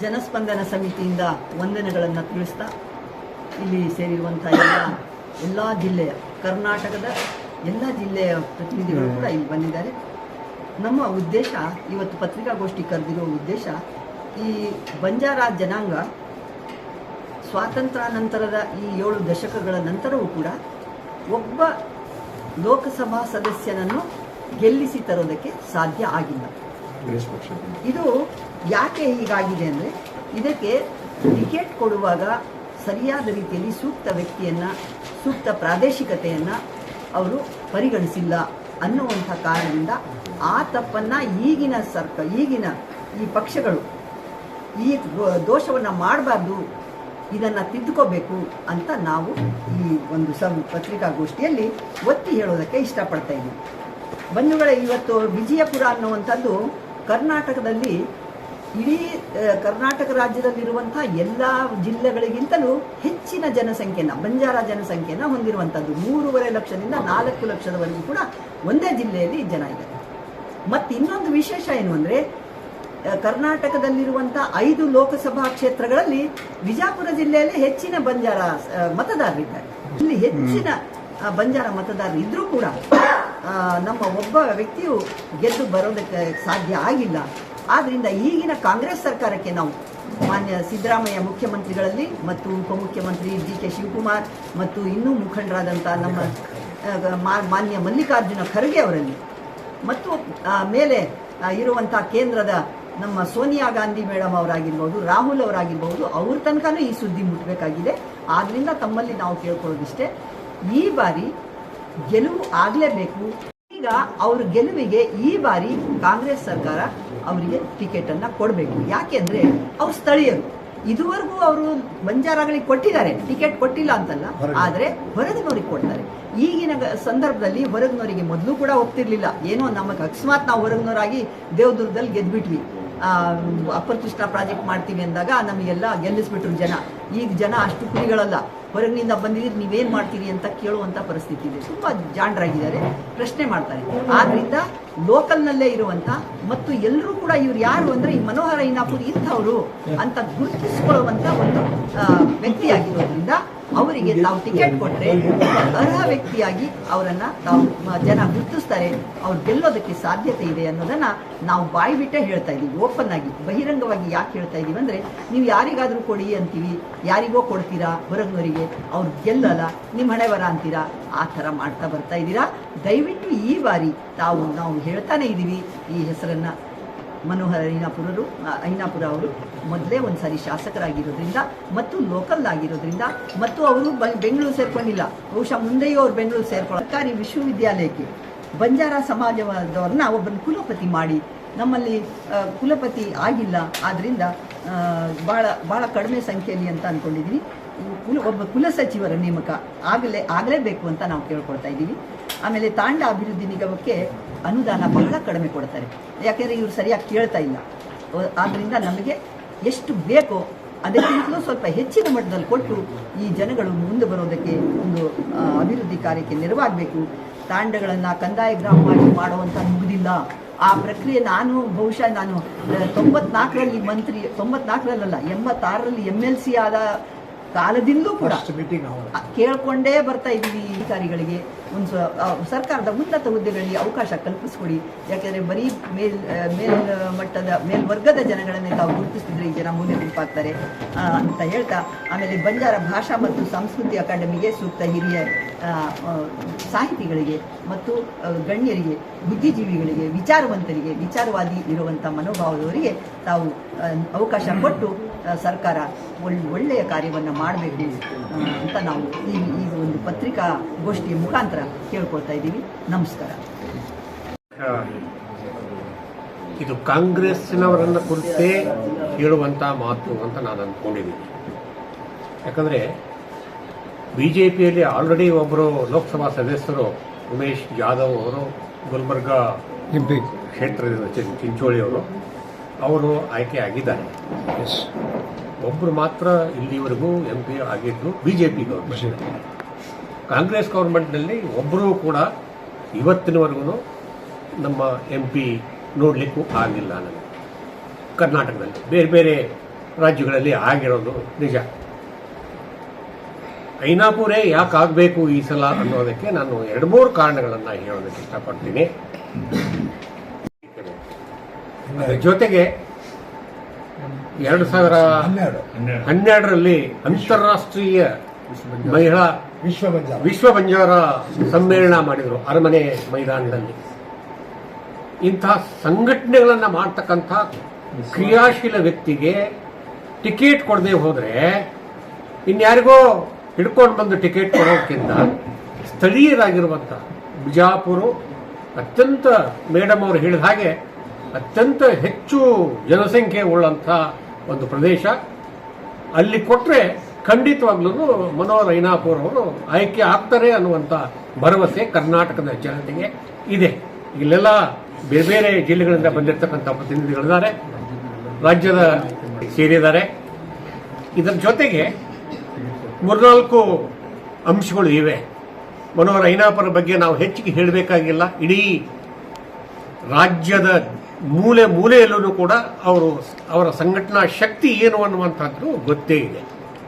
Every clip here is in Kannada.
ಜನಸ್ಪಂದನ ಸಮಿತಿಯಿಂದ ವಂದನೆಗಳನ್ನು ತಿಳಿಸ್ತಾ ಇಲ್ಲಿ ಸೇರಿರುವಂಥ ಎಲ್ಲ ಎಲ್ಲ ಜಿಲ್ಲೆಯ ಕರ್ನಾಟಕದ ಎಲ್ಲ ಜಿಲ್ಲೆಯ ಪ್ರತಿನಿಧಿಗಳು ಕೂಡ ಇಲ್ಲಿ ಬಂದಿದ್ದಾರೆ. ನಮ್ಮ ಉದ್ದೇಶ ಇವತ್ತು ಪತ್ರಿಕಾಗೋಷ್ಠಿ ಕರೆದಿರೋ ಉದ್ದೇಶ ಈ ಬಂಜಾರ ಜನಾಂಗ ಸ್ವಾತಂತ್ರ್ಯ ನಂತರದ ಈ ಏಳು ದಶಕಗಳ ನಂತರವೂ ಕೂಡ ಒಬ್ಬ ಲೋಕಸಭಾ ಸದಸ್ಯನನ್ನು ಗೆಲ್ಲಿಸಿ ತರೋದಕ್ಕೆ ಸಾಧ್ಯ ಆಗಿಲ್ಲ. ಇದು ಯಾಕೆ ಹೀಗಾಗಿದೆ ಅಂದರೆ ಇದಕ್ಕೆ ಟಿಕೆಟ್ ಕೊಡುವಾಗ ಸರಿಯಾದ ರೀತಿಯಲ್ಲಿ ಸೂಕ್ತ ವ್ಯಕ್ತಿಯನ್ನು, ಸೂಕ್ತ ಪ್ರಾದೇಶಿಕತೆಯನ್ನು ಅವರು ಪರಿಗಣಿಸಿಲ್ಲ ಅನ್ನುವಂಥ ಕಾರಣದಿಂದ ಆ ತಪ್ಪನ್ನು ಈಗಿನ ಸರ್ಕ, ಈಗಿನ ಈ ಪಕ್ಷಗಳು ಈ ದೋಷವನ್ನು ಮಾಡಬಾರ್ದು, ಇದನ್ನು ತಿದ್ದುಕೋಬೇಕು ಅಂತ ನಾವು ಈ ಒಂದು ಸಂ, ಪತ್ರಿಕಾಗೋಷ್ಠಿಯಲ್ಲಿ ಒತ್ತಿ ಹೇಳೋದಕ್ಕೆ ಇಷ್ಟಪಡ್ತಾ ಇದ್ದೀವಿ. ಬಂಧುಗಳ, ಇವತ್ತು ವಿಜಯಪುರ ಅನ್ನುವಂಥದ್ದು ಕರ್ನಾಟಕದಲ್ಲಿ ಇಡೀ ಕರ್ನಾಟಕ ರಾಜ್ಯದಲ್ಲಿರುವಂತಹ ಎಲ್ಲ ಜಿಲ್ಲೆಗಳಿಗಿಂತಲೂ ಹೆಚ್ಚಿನ ಜನಸಂಖ್ಯೆನ, ಬಂಜಾರ ಜನಸಂಖ್ಯೆನ ಹೊಂದಿರುವಂಥದ್ದು ಮೂರುವರೆ ಲಕ್ಷದಿಂದ ನಾಲ್ಕು ಲಕ್ಷದವರೆಗೂ ಕೂಡ ಒಂದೇ ಜಿಲ್ಲೆಯಲ್ಲಿ ಜನ ಇದ್ದಾರೆ. ಮತ್ತು ಇನ್ನೊಂದು ವಿಶೇಷ ಏನು ಅಂದರೆ ಕರ್ನಾಟಕದಲ್ಲಿರುವಂಥ ಐದು ಲೋಕಸಭಾ ಕ್ಷೇತ್ರಗಳಲ್ಲಿ ವಿಜಾಪುರ ಜಿಲ್ಲೆಯಲ್ಲಿ ಹೆಚ್ಚಿನ ಬಂಜಾರ ಮತದಾರರಿದ್ದಾರೆ. ಇಲ್ಲಿ ಹೆಚ್ಚಿನ ಬಂಜಾರ ಮತದಾರರು ಇದ್ರೂ ಕೂಡ ನಮ್ಮ ಒಬ್ಬ ವ್ಯಕ್ತಿಯು ಗೆದ್ದು ಬರೋದಕ್ಕೆ ಸಾಧ್ಯ ಆಗಿಲ್ಲ. ಆದ್ರಿಂದ ಈಗಿನ ಕಾಂಗ್ರೆಸ್ ಸರ್ಕಾರಕ್ಕೆ ನಾವು ಮಾನ್ಯ ಸಿದ್ದರಾಮಯ್ಯ ಮುಖ್ಯಮಂತ್ರಿಗಳಲ್ಲಿ ಮತ್ತು ಉಪಮುಖ್ಯಮಂತ್ರಿ ಡಿ ಕೆ ಶಿವಕುಮಾರ್ ಮತ್ತು ಇನ್ನೂ ಮುಖಂಡರಾದಂಥ ನಮ್ಮ ಮಾನ್ಯ ಮಲ್ಲಿಕಾರ್ಜುನ ಖರ್ಗೆ ಅವರಲ್ಲಿ ಮತ್ತು ಮೇಲೆ ಇರುವಂಥ ಕೇಂದ್ರದ ನಮ್ಮ ಸೋನಿಯಾ ಗಾಂಧಿ ಮೇಡಮ್ ಅವರಾಗಿರ್ಬೋದು, ರಾಹುಲ್ ಅವರಾಗಿರ್ಬೋದು, ಅವ್ರ ತನಕನೂ ಈ ಸುದ್ದಿ ಮುಟ್ಟಬೇಕಾಗಿದೆ ಆದ್ರಿಂದ ತಮ್ಮಲ್ಲಿ ನಾವು ಕೇಳ್ಕೊಳ್ಳೋದಿಷ್ಟೇ. ಈ ಬಾರಿ ಗೆಲುವು ಆಗಲೇಬೇಕು. ಈಗ ಅವ್ರ ಗೆಲುವಿಗೆ ಈ ಬಾರಿ ಕಾಂಗ್ರೆಸ್ ಸರ್ಕಾರ ಅವರಿಗೆ ಟಿಕೆಟ್ ಅನ್ನ ಕೊಡಬೇಕು. ಯಾಕೆಂದ್ರೆ ಅವ್ರು ಸ್ಥಳೀಯರು. ಇದುವರೆಗೂ ಅವರು ಬಂಜಾರಗಳಿಗೆ ಕೊಟ್ಟಿದ್ದಾರೆ. ಟಿಕೆಟ್ ಕೊಟ್ಟಿಲ್ಲ ಅಂತಲ್ಲ. ಆದ್ರೆ ಹೊರಗಿನವ್ರಿಗೆ ಕೊಡ್ತಾರೆ. ಈಗಿನ ಸಂದರ್ಭದಲ್ಲಿ ಹೊರಗಿನವರಿಗೆ ಮೊದಲು ಕೂಡ ಹೋಗ್ತಿರ್ಲಿಲ್ಲ ಏನೋ ನಮಗೆ ಅಕಸ್ಮಾತ್ ನಾವು ಹೊರಗಿನವರಾಗಿ ದೇವದುರ್ಗದಲ್ಲಿ ಗೆದ್ಬಿಟ್ವಿ. ಆ, ಕೃಷ್ಣ ಪ್ರಾಜೆಕ್ಟ್ ಮಾಡ್ತೀವಿ ಅಂದಾಗ ನಮಗೆಲ್ಲ ಗೆಲ್ಲಿಸ್ಬಿಟ್ರು ಜನ. ಈಗ ಜನ ಅಷ್ಟು ಕುರಿಗಳಲ್ಲ. ಹೊರಗಿನಿಂದ ಬಂದಿದ್ದೀರಿ, ನೀವೇನು ಮಾಡ್ತೀರಿ ಅಂತ ಕೇಳುವಂಥ ಪರಿಸ್ಥಿತಿ ಇದೆ. ತುಂಬ ಜಾಣರಾಗಿದ್ದಾರೆ ಪ್ರಶ್ನೆ ಮಾಡ್ತಾರೆ. ಆದ್ರಿಂದ ಲೋಕಲ್ನಲ್ಲೇ ಇರುವಂಥ ಮತ್ತು ಎಲ್ಲರೂ ಕೂಡ ಇವ್ರು ಯಾರು ಅಂದ್ರೆ ಈ ಮನೋಹರ ಇನ್ನಾಪುರ್ ಇಂಥವ್ರು ಅಂತ ಗುರುತಿಸಿಕೊಳ್ಳುವಂತ ಒಂದು ವ್ಯಕ್ತಿಯಾಗಿರೋದ್ರಿಂದ ಅವರಿಗೆ ತಾವು ಟಿಕೆಟ್ ಕೊಟ್ಟರೆ ಅರ್ಹ ವ್ಯಕ್ತಿಯಾಗಿ ಅವರನ್ನ ತಾವು ಜನ ಗುರುತಿಸ್ತಾರೆ. ಅವ್ರು ಗೆಲ್ಲೋದಕ್ಕೆ ಸಾಧ್ಯತೆ ಇದೆ ಅನ್ನೋದನ್ನ ನಾವು ಬಾಯಿ ಬಿಟ್ಟೆ ಹೇಳ್ತಾ ಇದೀವಿ ಓಪನ್ ಆಗಿ ಬಹಿರಂಗವಾಗಿ ಯಾಕೆ ಹೇಳ್ತಾ ಇದೀವಿ ಅಂದ್ರೆ ನೀವು ಯಾರಿಗಾದ್ರೂ ಕೊಡಿ ಅಂತೀವಿ ಯಾರಿಗೋ ಕೊಡ್ತೀರಾ ಹೊರಗಿನವರಿಗೆ ಅವ್ರು ಗೆಲ್ಲಲ್ಲ ನಿಮ್ಮ ಹಣೆ ಬರ ಅಂತೀರಾ ಆ ಥರ ಮಾಡ್ತಾ ಬರ್ತಾ ಇದ್ದೀರಾ. ದಯವಿಟ್ಟು ಈ ಬಾರಿ ತಾವು ನಾವು ಹೇಳ್ತಾನೆ ಇದ್ದೀವಿ ಈ ಹೆಸರನ್ನ ಮನೋಹರ ಐನಾಪುರರು ಐನಾಪುರ ಅವರು ಮೊದಲೇ ಒಂದು ಸಾರಿ ಶಾಸಕರಾಗಿರೋದ್ರಿಂದ ಮತ್ತು ಲೋಕಲ್ ಆಗಿರೋದ್ರಿಂದ ಮತ್ತು ಅವರು ಬೆಂಗಳೂರು ಸೇರ್ಕೊಂಡಿಲ್ಲ. ಬಹುಶಃ ಮುಂದೆಯೂ ಅವ್ರು ಬೆಂಗಳೂರು ಸೇರ್ಕೊಳ್ಳೋ ಸರ್ಕಾರಿ ವಿಶ್ವವಿದ್ಯಾಲಯಕ್ಕೆ ಬಂಜಾರ ಸಮಾಜದವ್ರನ್ನ ಒಬ್ಬನ ಕುಲಪತಿ ಮಾಡಿ. ನಮ್ಮಲ್ಲಿ ಕುಲಪತಿ ಆಗಿಲ್ಲ. ಆದ್ರಿಂದ ಆ, ಬಹಳ ಬಹಳ ಕಡಿಮೆ ಸಂಖ್ಯೆಯಲ್ಲಿ ಅಂತ ಅಂದ್ಕೊಂಡಿದ್ದೀನಿ ಕುಲ ಒಬ್ಬ ಕುಲಸಚಿವರ ನೇಮಕ ಆಗಲೇ ಆಗಲೇಬೇಕು ಅಂತ ನಾವು ಕೇಳ್ಕೊಳ್ತಾ ಇದ್ದೀವಿ. ಆಮೇಲೆ ತಾಂಡ ಅಭಿವೃದ್ಧಿ ನಿಗಮಕ್ಕೆ ಅನುದಾನ ಬಹಳ ಕಡಿಮೆ ಕೊಡ್ತಾರೆ. ಯಾಕೆಂದರೆ ಇವರು ಸರಿಯಾಗಿ ಕೇಳ್ತಾ ಇಲ್ಲ. ಆದ್ದರಿಂದ ನಮಗೆ ಎಷ್ಟು ಬೇಕೋ ಅದಕ್ಕಿಂತಲೂ ಸ್ವಲ್ಪ ಹೆಚ್ಚಿನ ಮಟ್ಟದಲ್ಲಿ ಕೊಟ್ಟು ಈ ಜನಗಳು ಮುಂದೆ ಬರೋದಕ್ಕೆ ಒಂದು ಅಭಿವೃದ್ಧಿ ಕಾರ್ಯಕ್ಕೆ ನೆರವಾಗಬೇಕು. ತಾಂಡಗಳನ್ನು ಕಂದಾಯ ಗ್ರಾಮವಾಗಿ ಮಾಡುವಂಥ ಮುಗಿದಿಲ್ಲ. ಆ ಪ್ರಕ್ರಿಯೆ ನಾನು ಬಹುಶಃ ನಾನು ತೊಂಬತ್ನಾಲ್ಕರಲ್ಲಿ ಮಂತ್ರಿ ತೊಂಬತ್ನಾಲ್ಕರಲ್ಲ ಎಂಬತ್ತಾರರಲ್ಲಿ ಎಂ ಎಲ್ ಸಿ ಆದ ಕಾಲದಿಂದಲೂ ಕೂಡ ಕೇಳ್ಕೊಂಡೇ ಬರ್ತಾ ಇದ್ದೀವಿ ಅಧಿಕಾರಿಗಳಿಗೆ. ಒಂದು ಸರ್ಕಾರದ ಉನ್ನತ ಹುದ್ದೆಗಳಿಗೆ ಅವಕಾಶ ಕಲ್ಪಿಸ್ಕೊಡಿ. ಯಾಕೆಂದ್ರೆ ಬರೀ ಮೇಲ್ ಮೇಲ್ ಮಟ್ಟದ ಮೇಲ್ವರ್ಗದ ಜನಗಳನ್ನೇ ತಾವು ಗುರುತಿಸಿದ್ರೆ ಈ ಜನ ಮುಂದೆ ಗುಂಪಾಗ್ತಾರೆ ಅಂತ ಹೇಳ್ತಾ ಆಮೇಲೆ ಬಂಜಾರ ಭಾಷಾ ಮತ್ತು ಸಂಸ್ಕೃತಿ ಅಕಾಡೆಮಿಗೆ ಸೂಕ್ತ ಹಿರಿಯ ಸಾಹಿತಿಗಳಿಗೆ ಮತ್ತು ಗಣ್ಯರಿಗೆ ಬುದ್ಧಿಜೀವಿಗಳಿಗೆ ವಿಚಾರವಂತರಿಗೆ ವಿಚಾರವಾದಿ ಇರುವಂಥ ಮನೋಭಾವದವರಿಗೆ ತಾವು ಅವಕಾಶ ಕೊಟ್ಟು ಸರ್ಕಾರ ಒಳ್ಳೆ ಒಳ್ಳೆಯ ಕಾರ್ಯವನ್ನು ಮಾಡಬೇಕು ಅಂತ ನಾವು ಈ ಈ ಒಂದು ಪತ್ರಿಕಾ ಗೋಷ್ಠಿಯ ಮುಖಾಂತರ ಕೇಳ್ಕೊಳ್ತಾ ಇದ್ದೀವಿ. ನಮಸ್ಕಾರ. ಇದು ಕಾಂಗ್ರೆಸ್ಸಿನವರನ್ನ ಕುರಿತೇ ಹೇಳುವಂಥ ಮಾತು ಅಂತ ನಾನು ಅಂದ್ಕೊಂಡಿದ್ದೀನಿ ಯಾಕಂದರೆ ಬಿ ಜೆ ಪಿಯಲ್ಲಿ ಆಲ್ರೆಡಿ ಒಬ್ಬರು ಲೋಕಸಭಾ ಸದಸ್ಯರು ಉಮೇಶ್ ಜಾಧವ್ ಅವರು ಗುಲ್ಬರ್ಗ ಕ್ಷೇತ್ರದಿಂದ ಚಿಂ- ಚಿಂಚೋಳಿ ಅವರು ಅವರು ಆಯ್ಕೆ ಆಗಿದ್ದಾರೆ. ಒಬ್ಬರು ಮಾತ್ರ ಇಲ್ಲಿವರೆಗೂ ಎಂ ಪಿ ಆಗಿದ್ದು B J P government Congress ಗೌರ್ಮೆಂಟ್ನಲ್ಲಿ ಒಬ್ಬರೂ ಕೂಡ ಇವತ್ತಿನವರೆಗೂ ನಮ್ಮ ಎಂ ಪಿ ನೋಡಲಿಕ್ಕೂ ಆಗಿಲ್ಲ ನನಗೆ. ಕರ್ನಾಟಕದಲ್ಲಿ. ಬೇರೆ ಬೇರೆ ರಾಜ್ಯಗಳಲ್ಲಿ ಆಗಿರೋದು ನಿಜ. ಐನಾಪುರೇ ಯಾಕೆ ಆಗಬೇಕು ಈ ಸಲ ಅನ್ನೋದಕ್ಕೆ ನಾನು ಎರಡು ಮೂರು ಕಾರಣಗಳನ್ನು ಹೇಳೋದಕ್ಕೆ ಇಷ್ಟಪಡ್ತೀನಿ. ಜೊತೆಗೆ ಎರಡು ಸಾವಿರ ಹನ್ನೆರಡರಲ್ಲಿ ಅಂತಾರಾಷ್ಟ್ರೀಯ ಮಹಿಳಾ ವಿಶ್ವ ಬಂಜಾರ ವಿಶ್ವ ಬಂಜಾರ ಸಮ್ಮೇಳನ ಮಾಡಿದರು ಅರಮನೆ ಮೈದಾನದಲ್ಲಿ. ಇಂತಹ ಸಂಘಟನೆಗಳನ್ನು ಮಾಡ್ತಕ್ಕಂಥ ಕ್ರಿಯಾಶೀಲ ವ್ಯಕ್ತಿಗೆ ಟಿಕೆಟ್ ಕೊಡದೆ ಹೋದರೆ ಇನ್ಯಾರಿಗೋ ಹಿಡ್ಕೊಂಡು ಬಂದು ಟಿಕೆಟ್ ಕೊಡೋಕ್ಕಿಂತ ಸ್ಥಳೀಯರಾಗಿರುವಂಥ ಬಿಜಾಪುರ ಅತ್ಯಂತ ಮೇಡಮ್ ಅವರು ಹೇಳಿದ ಹಾಗೆ ಅತ್ಯಂತ ಹೆಚ್ಚು ಜನಸಂಖ್ಯೆ ಉಳ್ಳಂಥ ಒಂದು ಪ್ರದೇಶ. ಅಲ್ಲಿ ಕೊಟ್ಟರೆ ಖಂಡಿತವಾಗ್ಲೂ ಮನೋಹರ್ ಐನಾಪುರ್ ಅವರು ಆಯ್ಕೆ ಆಗ್ತಾರೆ ಅನ್ನುವಂಥ ಭರವಸೆ ಕರ್ನಾಟಕದ ಜನತೆಗೆ ಇದೆ. ಇಲ್ಲೆಲ್ಲ ಬೇರೆ ಬೇರೆ ಜಿಲ್ಲೆಗಳಿಂದ ಬಂದಿರತಕ್ಕಂಥ ಪ್ರತಿನಿಧಿಗಳಿದ್ದಾರೆ. ರಾಜ್ಯದ ಸೇರಿದ್ದಾರೆ. ಇದರ ಜೊತೆಗೆ ಮೂರ್ನಾಲ್ಕು ಅಂಶಗಳು ಇವೆ. ಮನೋಹರ್ ಐನಾಪುರ ಬಗ್ಗೆ ನಾವು ಹೆಚ್ಚಿಗೆ ಹೇಳಬೇಕಾಗಿಲ್ಲ. ಇಡೀ ರಾಜ್ಯದ ಮೂಲೆ ಮೂಲೆಯಲ್ಲೂ ಕೂಡ ಅವರು ಅವರ ಸಂಘಟನಾ ಶಕ್ತಿ ಏನು ಅನ್ನುವಂಥದ್ದು ಗೊತ್ತೇ ಇದೆ.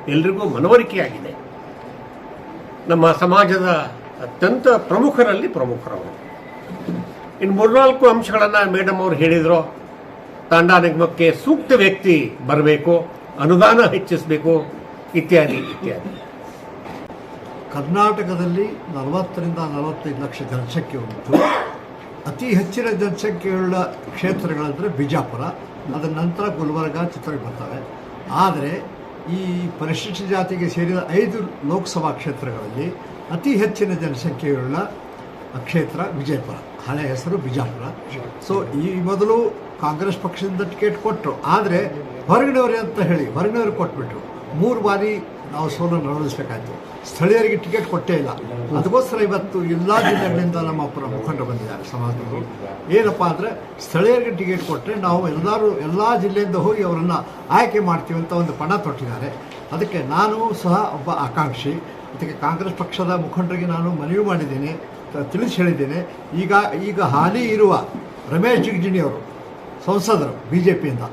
ಎಲ್ರಿಗೂ ಮನವರಿಕೆಯಾಗಿದೆ. ನಮ್ಮ ಸಮಾಜದ ಅತ್ಯಂತ ಪ್ರಮುಖರಲ್ಲಿ ಪ್ರಮುಖರವರು. ಇನ್ನು ಮೂರ್ನಾಲ್ಕು ಅಂಶಗಳನ್ನು ಮೇಡಮ್ ಅವರು ಹೇಳಿದರು. ತಾಂಡ ನಿಗಮಕ್ಕೆ ಸೂಕ್ತ ವ್ಯಕ್ತಿ ಬರಬೇಕು, ಅನುದಾನ ಹೆಚ್ಚಿಸಬೇಕು, ಇತ್ಯಾದಿ ಇತ್ಯಾದಿ. ಕರ್ನಾಟಕದಲ್ಲಿ ನಲವತ್ತರಿಂದ ನಲವತ್ತೈದು ಲಕ್ಷ ಜನಸಂಖ್ಯೆ ಉಂಟು. ಅತಿ ಹೆಚ್ಚಿನ ಜನಸಂಖ್ಯೆಯುಳ್ಳ ಕ್ಷೇತ್ರಗಳಂದರೆ ಬಿಜಾಪುರ, ಅದರ ನಂತರ ಗುಲ್ಬರ್ಗ ಚಿತ್ರಕ್ಕೆ ಬರ್ತವೆ. ಆದರೆ ಈ ಪರಿಶಿಷ್ಟ ಜಾತಿಗೆ ಸೇರಿದ ಐದು ಲೋಕಸಭಾ ಕ್ಷೇತ್ರಗಳಲ್ಲಿ ಅತಿ ಹೆಚ್ಚಿನ ಜನಸಂಖ್ಯೆಯುಳ್ಳ ಕ್ಷೇತ್ರ ವಿಜಯಪುರ. ಹಳೆ ಹೆಸರು ಬಿಜಾಪುರ. ಸೊ ಈ ಮೊದಲು ಕಾಂಗ್ರೆಸ್ ಪಕ್ಷದಿಂದ ಟಿಕೆಟ್ ಕೊಟ್ಟರು ಆದರೆ ಹೊರಗಡೆಯವರೇ ಅಂತ ಹೇಳಿ? ಹೊರಗಡೆಯವರು ಕೊಟ್ಬಿಟ್ರು. ಮೂರು ಬಾರಿ ನಾವು ಸೋಲನ್ನು ಅನುಭವಿಸಬೇಕಾಯ್ತು. ಸ್ಥಳೀಯರಿಗೆ ಟಿಕೆಟ್ ಕೊಟ್ಟೇ ಇಲ್ಲ. ಅದಕ್ಕೋಸ್ಕರ ಇವತ್ತು ಎಲ್ಲ ಜಿಲ್ಲೆಗಳಿಂದ ನಮ್ಮ ಪುರ ಮುಖಂಡ ಬಂದಿದ್ದಾರೆ ಸಮಾಜದವರು ಏನಪ್ಪ ಅಂದರೆ ಸ್ಥಳೀಯರಿಗೆ ಟಿಕೆಟ್ ಕೊಟ್ಟರೆ ನಾವು ಎಲ್ಲರೂ ಎಲ್ಲ ಜಿಲ್ಲೆಯಿಂದ ಹೋಗಿ ಅವರನ್ನು ಆಯ್ಕೆ ಮಾಡ್ತೀವಿ ಅಂತ ಒಂದು ಪಣ ತೊಟ್ಟಿದ್ದಾರೆ. ಅದಕ್ಕೆ ನಾನು ಸಹ ಒಬ್ಬ ಆಕಾಂಕ್ಷಿ. ಅದಕ್ಕೆ ಕಾಂಗ್ರೆಸ್ ಪಕ್ಷದ ಮುಖಂಡರಿಗೆ ನಾನು ಮನವಿ ಮಾಡಿದ್ದೇನೆ. ತಿಳಿಸಿ ಹೇಳಿದ್ದೇನೆ. ಈಗ ಈಗ ಹಾಲಿ ಇರುವ ರಮೇಶ್ ಜಿಗಜಿಣಿ ಅವರು ಸಂಸದರು ಬಿ ಜೆ ಪಿಯಿಂದ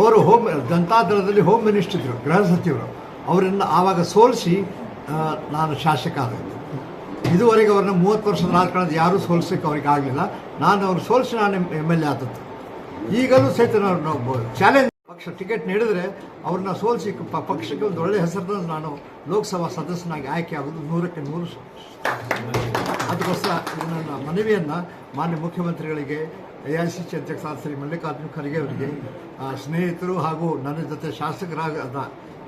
ಅವರು ಹೋಮ್ ಜನತಾದಳದಲ್ಲಿ ಹೋಮ್ ಮಿನಿಸ್ಟರ್ ಇದ್ದರು ಗೃಹ ಸಚಿವರು. ಅವರನ್ನು ಆವಾಗ ಸೋಲಿಸಿ ನಾನು ಶಾಸಕ ಆದದ್ದು. ಇದುವರೆಗೆ ಅವ್ರನ್ನ ಮೂವತ್ತು ವರ್ಷದ ರಾಜಕಾರಣದ ಯಾರೂ ಸೋಲಿಸಕ್ಕೆ ಅವ್ರಿಗೆ ಆಗಲಿಲ್ಲ. ನಾನು ಅವ್ರು ಸೋಲಿಸಿ ನಾನು ಎಂ ಎಲ್ ಎ ಆದದ್ದು. ಈಗಲೂ ಸಹಿತ ನಾವು ಚಾಲೆಂಜ್ ಪಕ್ಷ ಟಿಕೆಟ್ ನೀಡಿದ್ರೆ ಅವ್ರನ್ನ ಸೋಲಿಸಿ ಪಕ್ಷಕ್ಕೆ ಒಂದು ಒಳ್ಳೆಯ ಹೆಸರನ್ನ ನಾನು ಲೋಕಸಭಾ ಸದಸ್ಯನಾಗಿ ಆಯ್ಕೆ ಆಗೋದು ನೂರಕ್ಕೆ ನೂರು ಅದಕ್ಕೋಸ್ಕರ ನನ್ನ ಮನವಿಯನ್ನು ಮಾನ್ಯ ಮುಖ್ಯಮಂತ್ರಿಗಳಿಗೆ, ಎ ಐ ಸಿ ಸಿ ಅಧ್ಯಕ್ಷರಾದ ಶ್ರೀ ಮಲ್ಲಿಕಾರ್ಜುನ ಖರ್ಗೆ ಅವರಿಗೆ ಸ್ನೇಹಿತರು ಹಾಗೂ ನನ್ನ ಜೊತೆ ಶಾಸಕರಾದ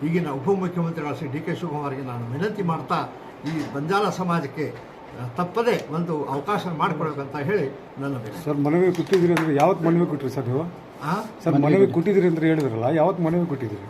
ಈಗಿನ ಉಪಮುಖ್ಯಮಂತ್ರಿಗಳ ಶ್ರೀ ಡಿ ಕೆ ಶಿವಕುಮಾರ್ಗೆ ನಾನು ವಿನಂತಿ ಮಾಡ್ತಾ ಈ ಬಂಜಾಲ ಸಮಾಜಕ್ಕೆ ತಪ್ಪದೆ ಒಂದು ಅವಕಾಶ ಮಾಡಿಕೊಡ್ಬೇಕಂತ ಹೇಳಿ ನನ್ನ ಸರ್ ಮನವಿ ಕೊಟ್ಟಿದ್ದೀರಿ ಅಂದರೆ ಯಾವತ್ತು ಮನವಿ ಕೊಟ್ಟಿರಿ ಸರ್ ನೀವು? ಆ? ಸರ್ ಮನವಿ ಕೊಟ್ಟಿದ್ದೀರಿ. ಅಂತ ಹೇಳಿದ್ರಲ್ಲ ಯಾವತ್ತು ಮನವಿ ಕೊಟ್ಟಿದ್ದೀರಿ?